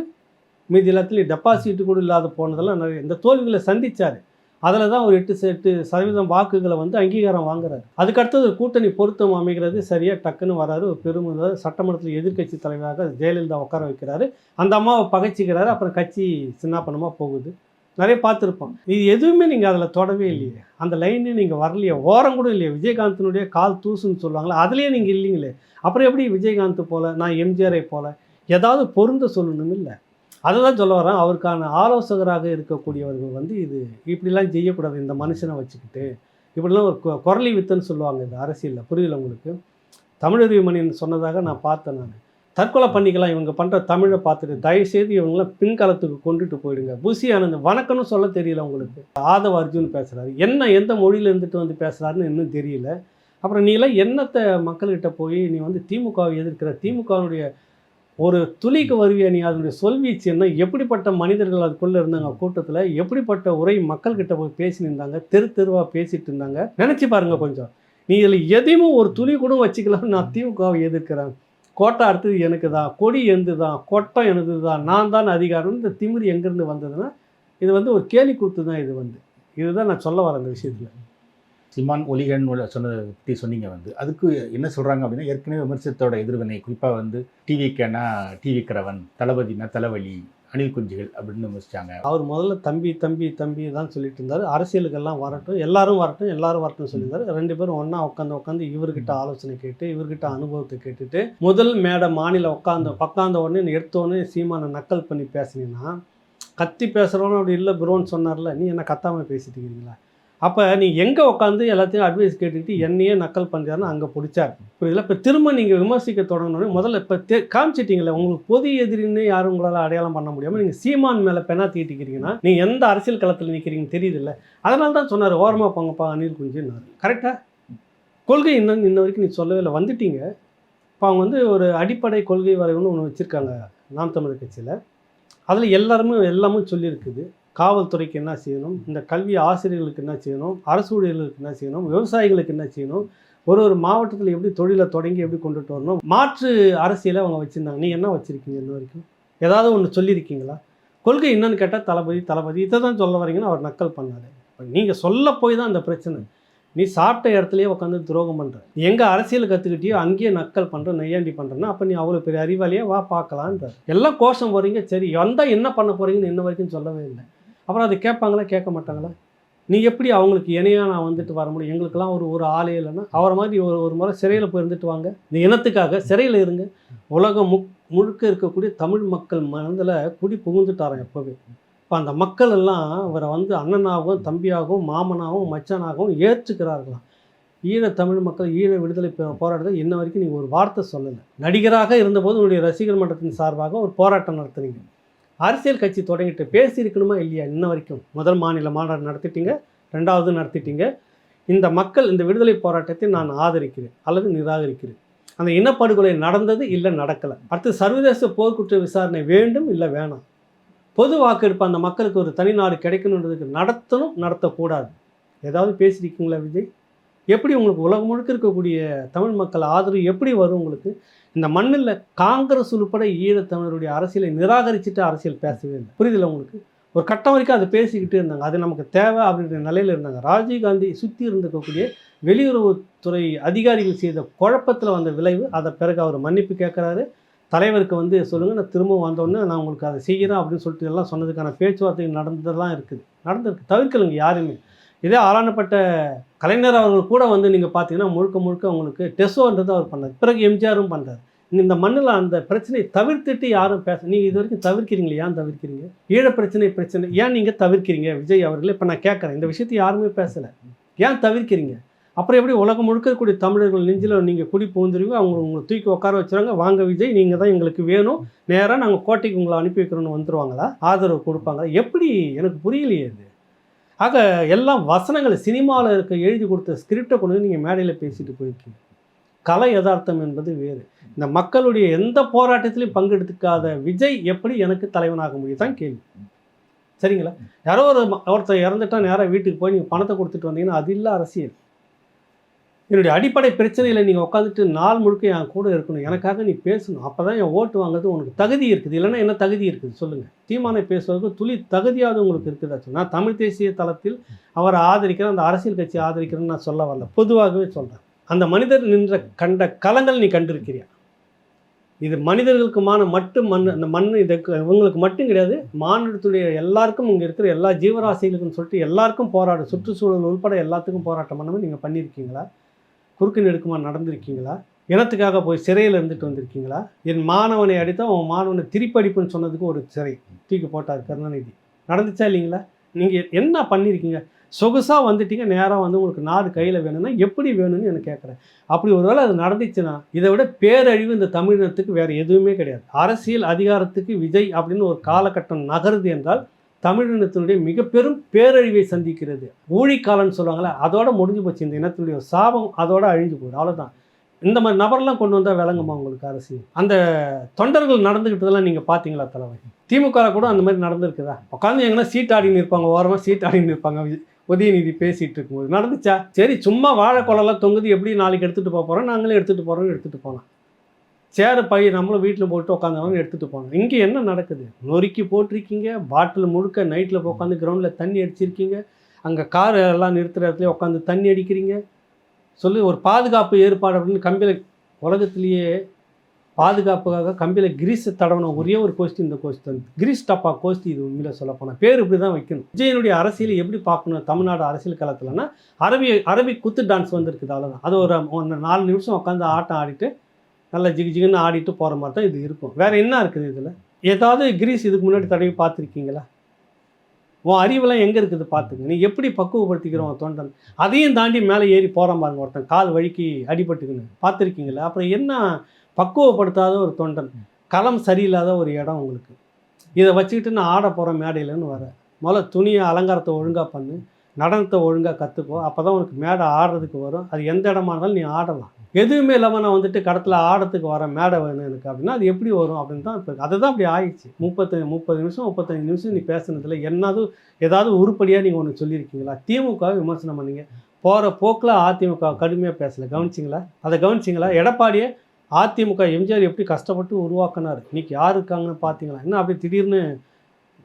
மீதி எல்லாத்துலேயும் டெபாசிட் கூட இல்லாத போனதெல்லாம் நிறைய இந்த தோல்விகளை சந்திச்சார். அதில் தான் ஒரு எட்டு எட்டு சதவீதம் வாக்குகளை வந்து அங்கீகாரம் வாங்குறாரு. அதுக்கடுத்தது கூட்டணி பொருத்தம் அமைகிறது சரியாக டக்குன்னு வராரு. ஒரு பெரும் சட்டமன்றத்தில் எதிர்க்கட்சி தலைவராக ஜெயலலிதா உட்கார வைக்கிறாரு. அந்த அம்மாவை பகைச்சிக்கிறாரு. அப்புறம் கட்சி சின்னாப்பனமாக போகுது. நிறைய பார்த்துருப்போம். இது எதுவுமே நீங்கள் அதில் தொடவே இல்லையே. அந்த லைனே நீங்கள் வரலையே. ஓரம் கூட இல்லையே. விஜயகாந்தினுடைய கால் தூசுன்னு சொல்லுவாங்களே அதுலேயே நீங்கள் இல்லைங்களே. அப்புறம் எப்படி விஜயகாந்த் போல நான் எம்ஜிஆரை போல ஏதாவது பொருந்த சொல்லணும் இல்லை அதை தான் சொல்ல வரேன். அவருக்கான ஆலோசகராக இருக்கக்கூடியவர்கள் வந்து இது இப்படிலாம் செய்யக்கூடாது. இந்த மனுஷனை வச்சுக்கிட்டு இப்படிலாம் ஒரு கொ- குரலி வித்துன்னு சொல்லுவாங்க இந்த அரசியலில். புரியல உங்களுக்கு? தமிழறிவு மணியன் சொன்னதாக நான் பார்த்தேன் நான். தற்கொலை பண்ணிக்கலாம். இவங்க பண்ணுற தமிழை பார்த்துட்டு தயவுசெய்து இவங்களாம் பின்காலத்துக்கு கொண்டுட்டு போயிடுங்க. புசி ஆனந்த் வணக்கம்னு சொல்ல தெரியல உங்களுக்கு. ஆதவ அர்ஜுன் பேசுகிறாரு என்ன எந்த மொழியில் இருந்துட்டு வந்து பேசுகிறாருன்னு இன்னும் தெரியல. அப்புறம் நீலாம் என்னத்தை மக்கள்கிட்ட போய் நீ வந்து திமுகவை எதிர்க்கிற? திமுகவுடைய ஒரு துளிக்கு வருவியா நீ? அதனுடைய சொல்வீச்சு என்ன? எப்படிப்பட்ட மனிதர்கள் அதுக்குள்ளே இருந்தாங்க? கூட்டத்தில் எப்படிப்பட்ட உரை மக்கள்கிட்ட போய் பேசினிருந்தாங்க? தெரு தெருவாக பேசிட்டு இருந்தாங்க? நினச்சி பாருங்கள் கொஞ்சம். நீ இதில் எதையுமே ஒரு துளி கூட வச்சுக்கலாம் நான் திமுகவை எதிர்க்கிறேன். கோட்டை அடுத்தது எனக்கு தான் கொடி எந்து தான் கொட்டம் எனது தான் நான் தான் அதிகாரம். இந்த திமிரு எங்கேருந்து வந்ததுன்னா இது வந்து ஒரு கேலி கூத்து தான் இது வந்து. இதுதான் நான் சொல்ல வரேன் அந்த விஷயத்தில். சிமான் ஒலிகன் சொன்னதை பற்றி சொன்னீங்க வந்து. அதுக்கு என்ன சொல்கிறாங்க அப்படின்னா ஏற்கனவே விமர்சனத்தோட எதிர்வினை குறிப்பாக வந்து டிவிக்கேனா டிவிக்கிறவன் தளபதினா தலைவலி அணில் குஞ்சுகள் அப்படின்னு விமர்சிச்சாங்க. அவர் முதல்ல தம்பி தம்பி தம்பி தான் சொல்லிட்டு இருந்தார். அரசியலுக்கெல்லாம் வரட்டும் எல்லாரும் வரட்டும் எல்லாரும் வரட்டும் சொல்லியிருந்தாரு. ரெண்டு பேரும் ஒன்றா உட்காந்து உட்காந்து இவர்கிட்ட ஆலோசனை கேட்டு இவர்கிட்ட அனுபவத்தை கேட்டுட்டு முதல் மேடை மாநில உட்காந்து உட்காந்த உடனே எடுத்த உடனே சீமானை நக்கல் பண்ணி பேசினீங்கன்னா கத்தி பேசுகிறவனும் அப்படி இல்லை ப்ரோன்னு சொன்னார்ல நீ என்ன கத்தாமல் பேசிட்டு இருக்கீங்களா? அப்போ நீ எங்கே உட்காந்து எல்லாத்தையும் அட்வைஸ் கேட்டுக்கிட்டு என்னையே நக்கல் பண்ணுறாருன்னு அங்கே பிடிச்சார். புரியுதுல? இப்போ திரும்ப நீங்கள் விமர்சிக்க தொடங்கணும்னு முதல்ல இப்போ தெ காமிச்சிட்டிங்களே உங்களுக்கு பொது எதிரின்னு யாரும் உங்களால் அடையாளம் பண்ண முடியாமல் நீங்கள் சீமான் மேலே பெண்ணா தீட்டிக்கிறீங்கன்னா நீங்கள் எந்த அரசியல் களத்தில் நிற்கிறீங்கன்னு தெரியுதுல்ல? அதனால தான் சொன்னார் ஓரமாக போங்கப்பா அனில் குஞ்சுன்னாரு. கரெக்டாக கொள்கை இன்னும் இன்ன வரைக்கும் நீ சொல்லவே இல்லை வந்துட்டீங்க. இப்போ அவங்க வந்து ஒரு அடிப்படை கொள்கை வரைவுன்னு ஒன்று வச்சுருக்காங்க நாம் தமிழர் கட்சியில். அதில் எல்லாருமே எல்லாமே சொல்லியிருக்குது. காவல்துறைக்கு என்ன செய்யணும்? இந்த கல்வி ஆசிரியர்களுக்கு என்ன செய்யணும்? அரசு ஊழியர்களுக்கு என்ன செய்யணும்? விவசாயிகளுக்கு என்ன செய்யணும்? ஒரு ஒரு மாவட்டத்தில் எப்படி தொழிலை தொடங்கி எப்படி கொண்டுட்டு வரணும்? மாற்று அரசியலை அவங்க வச்சுருந்தாங்க. நீ என்ன வச்சுருக்கீங்க இன்ன வரைக்கும்? ஏதாவது ஒன்று சொல்லியிருக்கீங்களா? கொள்கை என்னன்னு கேட்டால் தளபதி தளபதி இதை தான் சொல்ல வரீங்கன்னு அவர் நக்கல் பண்ணாரு. நீங்கள் சொல்ல போய் தான் அந்த பிரச்சனை. நீ சாப்பிட்ட இடத்துலையே உட்காந்து துரோகம் பண்ணுற எங்கே அரசியல் கற்றுக்கிட்டியோ அங்கேயே நக்கல் பண்ணுற நையாண்டி பண்ணுறேன்னா அப்போ நீ அவ்வளோ பெரிய அறிவாளியே வா பார்க்கலான்றார் எல்லாம் கோஷம் போகிறீங்க சரி வந்தால் என்ன பண்ண போகிறீங்கன்னு இன்ன வரைக்கும் சொல்லவே இல்லை. அப்புறம் அதை கேட்பாங்களா கேட்க மாட்டாங்களா நீ எப்படி அவங்களுக்கு இணையாக நான் வந்துட்டு வர முடியும்? எங்களுக்கெல்லாம் ஒரு ஒரு ஆளே இல்லைன்னா அவரை மாதிரி ஒரு ஒரு முறை சிறையில் போய் இருந்துட்டு வாங்க. இந்த இனத்துக்காக சிறையில் இருங்க. உலகம் முக் முழுக்க இருக்கக்கூடிய தமிழ் மக்கள் மனதில் குடி புகுந்துட்டாரன் எப்போவே. இப்போ அந்த மக்கள் எல்லாம் அவரை வந்து அண்ணனாகவும் தம்பியாகவும் மாமனாகவும் மச்சானாகவும் ஏற்றுக்கிறார்களாம். ஈழ தமிழ் மக்கள் ஈழ விடுதலை போராட்டத்தை இன்ன வரைக்கும் நீங்கள் ஒரு வார்த்தை சொல்லலை. நடிகராக இருந்தபோது உங்களுடைய ரசிகர் மன்றத்தின் சார்பாக ஒரு போராட்டம் நடத்துனீங்க. அரசியல் கட்சி தொடங்கிட்டு பேசியிருக்கணுமா இல்லையா இன்ன வரைக்கும்? முதல் மாநில மாநாடு நடத்திட்டீங்க ரெண்டாவது நடத்திட்டீங்க. இந்த மக்கள் இந்த விடுதலை போராட்டத்தை நான் ஆதரிக்கிறேன் அல்லது நிராகரிக்கிறேன். அந்த இனப்படுகொலை நடந்தது இல்லை நடக்கலை. அடுத்து சர்வதேச போர்க்குற்ற விசாரணை வேண்டும் இல்லை வேணாம். பொது வாக்கெடுப்பு அந்த மக்களுக்கு ஒரு தனி நாடு கிடைக்கணுன்றதுக்கு நடத்தணும் நடத்தக்கூடாது. ஏதாவது பேசியிருக்கீங்களா விஜய்? எப்படி உங்களுக்கு உலகம் முழுக்க இருக்கக்கூடிய தமிழ் மக்கள் ஆதரவு எப்படி வரும் உங்களுக்கு? இந்த மண்ணில் காங்கிரஸ் உள்பட ஈழத்தமிழருடைய அரசியலை நிராகரிச்சுட்டு அரசியல் பேசவே இல்லை. புரியுதுல்ல உங்களுக்கு? ஒரு கட்டம் வரைக்கும் அதை பேசிக்கிட்டு இருந்தாங்க. அது நமக்கு தேவை அப்படின்ற நிலையில் இருந்தாங்க. ராஜீவ்காந்தி சுற்றி இருந்திருக்கக்கூடிய வெளியுறவுத்துறை அதிகாரிகள் செய்த குழப்பத்தில் வந்த விளைவு அதை பிறகு அவர் மன்னிப்பு கேட்குறாரு. தலைவருக்கு வந்து சொல்லுங்கள் நான் திரும்ப வந்தோடனே நான் உங்களுக்கு அதை செய்கிறேன் அப்படின்னு சொல்லிட்டு எல்லாம் சொன்னதுக்கான பேச்சுவார்த்தைகள் நடந்ததெல்லாம் இருக்குது. நடந்திருக்கு. தவிர்க்கலுங்க யாருமே. இதே ஆளானப்பட்ட கலைஞர் அவர்கள் கூட வந்து நீங்கள் பார்த்தீங்கன்னா முழுக்க முழுக்க உங்களுக்கு டெஸ்டோன்றது அவர் பண்ணார். பிறகு எம்ஜிஆரும் பண்ணுறாரு இந்த மண்ணில் அந்த பிரச்சனையை தவிர்த்துட்டு யாரும் பேச நீங்கள் இது வரைக்கும் தவிர்க்கிறீங்களே? ஏன் தவிர்க்கிறீங்க? ஈழ பிரச்சனை பிரச்சனை ஏன் நீங்கள் தவிர்க்கிறீங்க? விஜய் அவர்களே இப்போ நான் கேட்குறேன் இந்த விஷயத்தை யாருமே பேசலை. ஏன் தவிர்க்கிறீங்க? அப்புறம் எப்படி உலகம் முழுக்க இருக்கக்கூடிய தமிழர்கள் நெஞ்சில் நீங்கள் குடி புகுந்துருவீங்க? அவங்க உங்களை தூக்கி உட்கார வச்சுருவாங்க வாங்க விஜய் நீங்கள் தான் எங்களுக்கு வேணும். நேராக நாங்கள் கோட்டைக்கு உங்களை அனுப்பி வைக்கிறோன்னு வந்துருவாங்களா? ஆதரவு கொடுப்பாங்களா? எப்படி? எனக்கு புரியலையே இது. ஆக எல்லாம் வசனங்களை சினிமாவில் இருக்க எழுதி கொடுத்த ஸ்கிரிப்டை கொண்டு நீங்கள் மேடையில் பேசிட்டு போயிருக்கீங்க. கலை யதார்த்தம் என்பது வேறு. இந்த மக்களுடைய எந்த போராட்டத்திலையும் பங்கெடுத்துக்காத விஜய் எப்படி எனக்கு தலைவனாக முடியும்? தான் கேள்வி. சரிங்களா? யாரோ ஒரு ஒருத்தர் இறந்துட்டா நேராக வீட்டுக்கு போய் நீங்கள் பணத்தை கொடுத்துட்டு வந்தீங்கன்னா அது இல்லை அரசியல். என்னுடைய அடிப்படை பிரச்சனையில் நீங்கள் உட்காந்துட்டு நாள் முழுக்க என் கூட இருக்கணும். எனக்காக நீ பேசணும். அப்போ தான் என் ஓட்டு வாங்குறது உனக்கு தகுதி இருக்குது. இல்லைன்னா என்ன தகுதி இருக்குது? சொல்லுங்கள் தீமானை பேசுவதற்கு துளி தகுதியாவது உங்களுக்கு இருக்குதா? நான் தமிழ் தேசிய தளத்தில் அவரை ஆதரிக்கிறேன். அந்த அரசியல் கட்சி ஆதரிக்கிறேன்னு நான் சொல்ல வரல. பொதுவாகவே சொல்கிறேன் அந்த மனிதர் நின்ற கண்ட களங்கள் நீ கண்டிருக்கிறியா? இது மனிதர்களுக்குமான மட்டும் மண் அந்த மண் இதுக்கு இவங்களுக்கு மட்டும் கிடையாது. மாநிலத்துடைய எல்லாருக்கும் இங்கே இருக்கிற எல்லா ஜீவராசிகளுக்கும் சொல்லிட்டு எல்லாருக்கும் போராட்டம் சுற்றுச்சூழல் உள்பட எல்லாத்துக்கும் போராட்டம் பண்ணாமல் நீங்கள் பண்ணியிருக்கீங்களா? குறுக்கு நெடுக்குமா நடந்திருக்கீங்களா? இனத்துக்காக போய் சிறையில் இருந்துட்டு வந்திருக்கீங்களா? என் மாணவனை அடித்தா உன் மாணவனை திருப்படிப்புன்னு சொன்னதுக்கு ஒரு சிறை. தூக்கி போட்டார் கருணாநிதி. நடந்துச்சா இல்லைங்களா? நீங்கள் என்ன பண்ணியிருக்கீங்க சொகுசாக வந்துட்டீங்க நேராக வந்து உங்களுக்கு நாடு கையில் வேணும்னா எப்படி வேணும்னு எனக்கு கேட்குறேன் அப்படி ஒருவேளை அது நடந்துச்சுன்னா இதை விட பேரழிவு இந்த தமிழினத்துக்கு வேறு எதுவுமே கிடையாது. அரசியல் அதிகாரத்துக்கு விஜய் அப்படின்னு ஒரு காலகட்டம் நகருது என்றால் தமிழினத்தினுடைய மிக பெரும் பேரழிவை சந்திக்கிறது. ஊழிக்காலம்னு சொல்லுவாங்களே அதோட முடிஞ்சு போச்சு. இந்த இனத்தினுடைய சாபம் அதோட அழிஞ்சு போகுது அவ்வளோதான் இந்த மாதிரி நபர்லாம் கொண்டு வந்தால் விளங்குமா உங்களுக்கு அரசியல் அந்த தொண்டர்கள் நடந்துக்கிட்டதெல்லாம் நீங்கள் பார்த்தீங்களா தலைவர்? திமுக கூட அந்த மாதிரி நடந்திருக்குதா? உட்காந்து எங்கன்னா சீட் ஆடின்னு இருப்பாங்க ஓரமாக சீட் ஆடின்னு இருப்பாங்க உதயநிதி பேசிகிட்டு இருக்கும்போது. நடந்துச்சா? சரி சும்மா வாழைக்குளம்லாம் தொங்குது எப்படி நாளைக்கு எடுத்துகிட்டு போக போகிறோம் நாங்களே எடுத்துகிட்டு போகிறோம் எடுத்துகிட்டு போகலாம். சேர பை நம்மளும் வீட்டில் போட்டு உட்காந்தவங்க எடுத்துகிட்டு போனோம் இங்கே என்ன நடக்குது? நொறுக்கி போட்டிருக்கீங்க பாட்டில் முழுக்க நைட்டில் உட்காந்து கிரவுண்டில் தண்ணி அடிச்சிருக்கீங்க அங்கே கார் எல்லாம் நிறுத்துகிற இடத்துல உட்காந்து தண்ணி அடிக்கிறீங்க. சொல்லி ஒரு பாதுகாப்பு ஏற்பாடு அப்படின்னு கம்பியில் உலகத்திலேயே பாதுகாப்புக்காக கம்பியில் கிரீஸ் தடவன ஒரே ஒரு கோஷ்டி இந்த கோஷ்டி தான். கிரீஸ் டப்பா கோஷ்டி இது உண்மையில் சொல்லப்போனால் பேர் இப்படி தான் வைக்கணும். விஜயனுடைய அரசியல் எப்படி பார்க்கணும்? தமிழ்நாடு அரசியல் களத்துலனா அரபி அரபி குத்து டான்ஸ் வந்திருக்குது அவ்வளோதான் அது ஒரு நாலு நிமிஷம் உட்காந்து ஆட்டம் ஆடிட்டு நல்லா ஜிகு ஜிகுன்னு ஆடிட்டு போகிற மாதிரி தான் இது இருக்கும். வேறு என்ன இருக்குது இதில்? ஏதாவது கிரீஸ் இதுக்கு முன்னாடி தடவி பார்த்துருக்கீங்களா? உன் அறிவெல்லாம் எங்கே இருக்குது பார்த்துங்க. நீ எப்படி பக்குவப்படுத்திக்கிறோம் தொண்டன்? அதையும் தாண்டி மேலே ஏறி போகிறான் பாருங்க ஒருத்தன் கால் வழுக்கி அடிபட்டுக்குன்னு. பார்த்துருக்கீங்களா? அப்புறம் என்ன பக்குவப்படுத்தாத ஒரு தொண்டன்? களம் சரியில்லாத ஒரு இடம் உங்களுக்கு. இதை வச்சுக்கிட்டு நான் ஆட போகிறேன் மேடையிலன்னு வரேன் முதல்ல துணியை அலங்காரத்தை ஒழுங்காக பண்ணு. நடனத்தை ஒழுங்காக கற்றுக்கோ அப்போ தான் உனக்கு மேடை ஆடுறதுக்கு வரும். அது எந்த இடமா இருந்தாலும் நீ ஆடலாம். எதுவுமே இல்லாமல் நான் வந்துட்டு கடத்தில் ஆடத்துக்கு வரேன் மேடை வேணும் எனக்கு அப்படின்னா அது எப்படி வரும் அப்படின்னு தான் இப்போ அதுதான் அப்படி ஆயிடுச்சு. முப்பத்து முப்பது நிமிஷம் முப்பத்தஞ்சு நிமிஷம் நீ பேசுனதில் என்னது ஏதாவது உருப்படியாக நீங்கள் ஒன்று சொல்லியிருக்கீங்களா? திமுக விமர்சனம் பண்ணீங்க. போகிற போக்கில் அதிமுக கடுமையாக பேசலை. கவனிச்சிங்களா? அதை கவனிச்சிங்களா? எடப்பாடியை அதிமுக எம்ஜிஆர் எப்படி கஷ்டப்பட்டு உருவாக்குனார்? இன்றைக்கி யார் இருக்காங்கன்னு பார்த்தீங்களா என்ன அப்படி திடீர்னு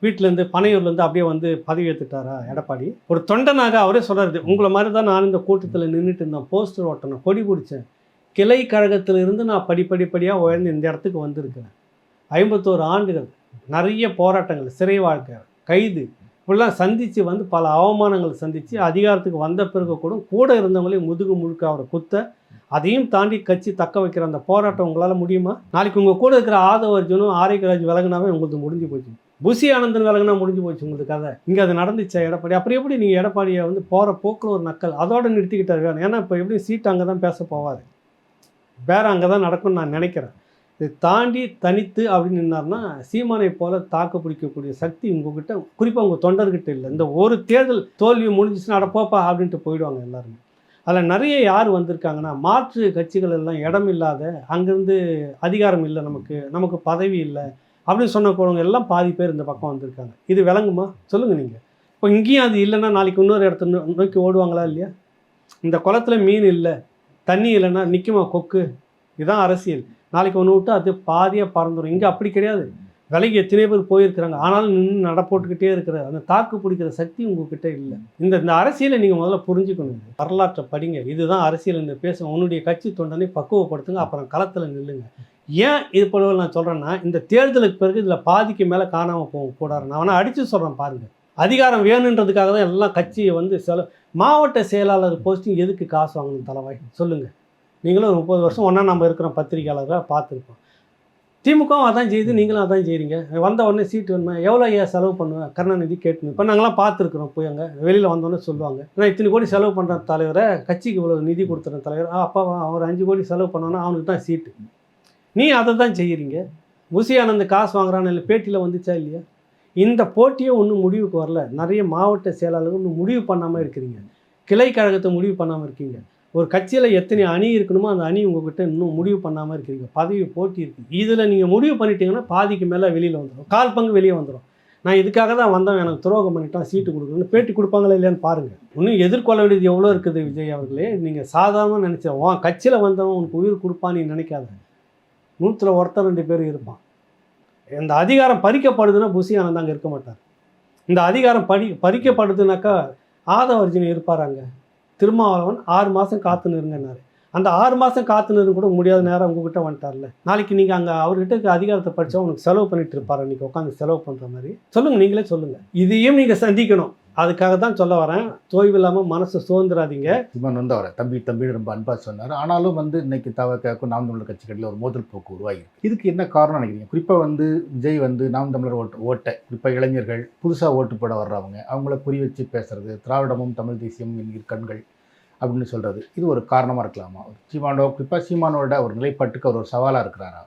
வீட்டிலேருந்து பனையூர்லேருந்து அப்படியே வந்து பதவி ஏற்றுட்டாரா எடப்பாடி? ஒரு தொண்டனாக அவரே சொல்கிறது உங்களை மாதிரி தான் நான் இந்த கூட்டத்தில் நின்றுட்டு இருந்தேன். போஸ்டர் ஓட்டணும் கொடி பிடிச்சேன். கிளை கழகத்திலிருந்து நான் படிப்படிப்படியாக உயர்ந்து இந்த இடத்துக்கு வந்திருக்கிறேன். ஐம்பத்தோரு ஆண்டுகள் நிறைய போராட்டங்கள் சிறை வாழ்க்கை கைது இப்படிலாம் சந்தித்து வந்து பல அவமானங்கள் சந்தித்து அதிகாரத்துக்கு வந்த பிறகு கூட கூட இருந்தவங்களே முதுகு முழுக்க அவரை குத்த அதையும் தாண்டி கட்சி தக்க வைக்கிற அந்த போராட்டம் உங்களால் முடியுமா? நாளைக்கு உங்கள் கூட இருக்கிற ஆதவ அர்ஜுனும் ஆரோக்கியராஜ் விலகுனாவே உங்களுக்கு முடிஞ்சு போச்சு. புசி ஆனந்தன் விலகினா முடிஞ்சு போச்சு உங்களுக்கு கதை. இங்கே அது நடந்துச்சா எடப்பாடி? அப்புறம் எப்படி நீங்கள் எடப்பாடியை வந்து போகிற போக்கில் ஒரு நக்கல் அதோடு நிறுத்திக்கிட்டாரு வேணும். ஏன்னா இப்போ எப்படி சீட் அங்கே தான் பேச போவார். பேரம் அங்கே தான் நடக்கும்னு நான் நினைக்கிறேன். இதை தாண்டி தனித்து அப்படின்னு நின்னார்னா சீமானை போல தாக்கு பிடிக்கக்கூடிய சக்தி உங்ககிட்ட குறிப்பாக உங்கள் தொண்டர்கிட்ட இல்லை. இந்த ஒரு தேர்தல் தோல்வி முடிஞ்சிச்சுன்னா அட போப்பா அப்படின்ட்டு போயிடுவாங்க எல்லாருமே. அதில் நிறைய யார் வந்திருக்காங்கன்னா மாற்று கட்சிகள் எல்லாம் இடம் இல்லாத அங்கேருந்து அதிகாரம் இல்லை நமக்கு நமக்கு பதவி இல்லை அப்படின்னு சொன்னவங்க எல்லாம் பாதி பேர் இந்த பக்கம் வந்திருக்காங்க. இது விளங்குமா? சொல்லுங்கள் நீங்கள் இப்போ இங்கேயும் அது இல்லைன்னா நாளைக்கு இன்னொரு இடத்த நோ- நோக்கி ஓடுவாங்களா இல்லையா? இந்த குளத்துல மீன் இல்லை தண்ணி இல்லைன்னா நிற்குமா கொக்கு? இதுதான் அரசியல். நாளைக்கு ஒன்று விட்டு அது பாதியாக பறந்துடும் இங்கே அப்படி கிடையாது. விலைக்கு எத்தனை பேர் போயிருக்கிறாங்க. ஆனாலும் நின்று நட போட்டுக்கிட்டே இருக்கிற அந்த தாக்கு பிடிக்கிற சக்தி உங்ககிட்ட இல்லை. இந்த இந்த அரசியலை நீங்கள் முதல்ல புரிஞ்சுக்கணும். வரலாற்றை படிங்க. இதுதான் அரசியல் இந்த பேச உன்னுடைய கட்சி தொண்டனை பக்குவப்படுத்துங்க. அப்புறம் களத்தில் நில்லுங்க. ஏன் இது போல நான் சொல்கிறேன்னா இந்த தேர்தலுக்கு பிறகு இதில் பாதிக்கு மேலே காணாமல் போகும் கூடாது நான் வேணால் அடித்து சொல்கிறேன் பாருங்கள் அதிகாரம் வேணுன்றதுக்காக தான் எல்லாம் கட்சியை வந்து செல மாவட்ட செயலாளர் போஸ்டிங் எதுக்கு காசு வாங்கணும் தலைவாய் சொல்லுங்கள் நீங்களும் முப்பது வருஷம் ஒன்றா நம்ம இருக்கிற பத்திரிகையாளராக பார்த்துருப்போம். திமுகவும் அதான் செய்யுது நீங்களும் அதான் செய்கிறீங்க வந்த உடனே சீட்டு வேணுமா? எவ்வளோ ஐயா செலவு பண்ணுவேன் கருணாநிதி கேட்டு இப்போ நாங்களாம் பார்த்துருக்குறோம் போய் அங்கே. வெளியில் வந்தோடனே சொல்லுவாங்க. நான் இத்தனை கோடி செலவு பண்ணுற தலைவரை கட்சிக்கு இவ்வளோ நிதி கொடுத்துற தலைவர். அப்பா அவர் அஞ்சு கோடி செலவு பண்ணோன்னா அவனுக்கு தான் சீட்டு நீ அதை தான் செய்கிறீங்க புசி ஆனந்த் காசு வாங்குறான்னு இல்லை பேட்டியில் வந்துச்சா இல்லையா? இந்த போட்டியே ஒன்றும் முடிவுக்கு வரல. நிறைய மாவட்ட செயலாளர்கள் ஒன்றும் முடிவு பண்ணாமல் இருக்கிறீங்க. கிளை கழகத்தை முடிவு பண்ணாமல் இருக்கீங்க. ஒரு கட்சியில் எத்தனை அணி இருக்கணுமோ அந்த அணி உங்ககிட்ட இன்னும் முடிவு பண்ணாமல் இருக்கிறீங்க. பதவி போட்டி இருக்குது இதில் நீங்கள் முடிவு பண்ணிட்டீங்கன்னா பாதிக்கு மேலே வெளியில் வந்துடும் கால் பங்கு வெளியே வந்துடும் நான் இதுக்காக தான் வந்தேன் எனக்கு துரோகம் பண்ணிட்டான் சீட்டு கொடுக்கணும்னு பேட்டி கொடுப்பாங்களா இல்லையான்னு பாருங்கள் இன்னும் எதிர்கொள்ள வேண்டியது எவ்வளோ இருக்குது விஜய் அவர்களே? நீங்கள் சாதாரணமாக நினச்ச உன் கட்சியில் வந்தவன் உனக்கு உயிர் கொடுப்பான்னு நினைக்காத. நூற்றில் ஒருத்தர் ரெண்டு பேர் இருப்பான். இந்த அதிகாரம் பறிக்கப்படுதுன்னா புசி ஆனந்த் அங்கே இருக்க மாட்டார் இந்த அதிகாரம் பறி பறிக்கப்படுதுனாக்கா ஆதவர்ஜினி இருப்பார் அங்கே. திருமாவளவன் ஆறு மாதம் காத்து நிறுங்கன்னாரு அந்த ஆறு மாதம் காத்து நிறுங்க கூட முடியாத நேரம் உங்ககிட்ட வந்துட்டார்ல. நாளைக்கு நீங்கள் அங்கே அவர்கிட்ட இருக்க அதிகாரத்தை படித்தா உனக்கு செலவு பண்ணிட்டு இருப்பார். அன்றைக்கி உட்காந்து செலவு பண்ணுற மாதிரி. சொல்லுங்கள் நீங்களே சொல்லுங்கள் இதையும் நீங்கள் சந்திக்கணும். அதுக்காக தான் சொல்ல வரேன். தோய்வு இல்லாமல் மனசு சுதந்திராதீங்க. இவன் வந்து அவரை தம்பி தம்பி ரொம்ப அன்பாக சொன்னார். ஆனாலும் வந்து இன்னைக்கு தவக்காக்கும் நாம் தமிழர் கட்சிகளில் ஒரு மோதல் போக்கு உருவாகிருக்கு இதுக்கு என்ன காரணம் நினைக்கிறீங்க? குறிப்பாக வந்து விஜய் வந்து நாம் தமிழர் ஓட்டு ஓட்டை குறிப்பாக இளைஞர்கள் புதுசாக ஓட்டு போட வர்றவங்க அவங்கள புரி வச்சு பேசுறது திராவிடமும் தமிழ் தேசியமும் என்கிற கண்கள் அப்படின்னு சொல்கிறது இது ஒரு காரணமாக இருக்கலாமா? சீமானோ குறிப்பாக சீமானோட ஒரு நிலைப்பாட்டுக்கு அவர் ஒரு சவாலாக இருக்கிறாரா?